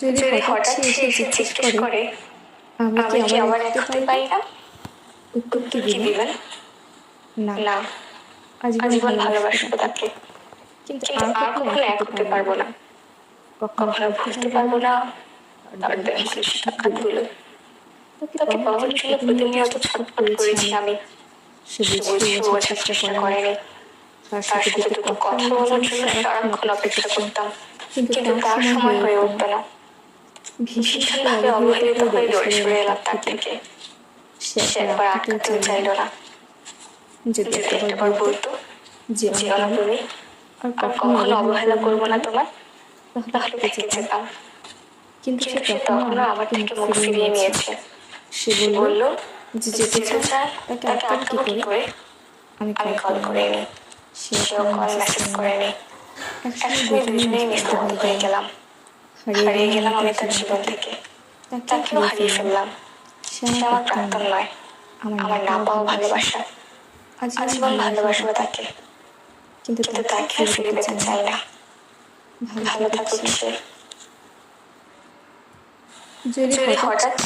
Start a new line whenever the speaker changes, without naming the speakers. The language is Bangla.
যদি হঠাৎ সে এসে জিজ্ঞেস করে আমি কি আবার এক হতে পারি না
উত্তর কি দিবেন না।
না।
আজীবন ভালোবাসবো
তাকে
কিন্তু আর
কখনো এক হতে পারব না।
কখনো
ভুলতে পারব না। তার দেহের সাক্ষাৎগুলো তাকে পাওয়ার জন্য প্রতিনিয়ত ছটফট করেছি আমি।
সে
সে
বুঝতে
বুঝতে চেষ্টা করেনি।
তার
সাথে দুটো কথা বলার জন্য সারাক্ষণ অপেক্ষা করতাম। কিন্তু তার সময় হয়ে উঠতো না। ভীষণভাবে অবহেলিত হয়ে দৌড়ে সরে এলাম তার থেকে
সে
একবার আটকাতেও চাইল না
যদি একবার বলতো যে
তুমি
আর কখনো
অবহেলা করব না তোমার
তাহলে থেকে যেতাম। কিন্তু সে তখনও
আমার থেকে মুখ ফিরিয়ে নিয়েছে।
সে বলল যে যেতে চায় তাকে আটকাবো কি করে? আমি কল
কল
করে
করিনি।
সেও কল মেসেজ করেনি। একসময়
দুজনেই নিস্তব্ধ হয়ে। গেলাম। হারিয়ে গেলাম আমি তার জীবন থেকে। তাকেও হারিয়ে ফেললাম।
সে আমার
প্রাক্তন নয়।
আমার
আমার না পাওয়া ভালোবাসা।
আজীবন ভালোবাসবো
তাকে।
কিন্তু
কিন্তু তাকে ফিরে পেতে চাই না। ভালো থাকুক সে।
যদি
হঠাৎ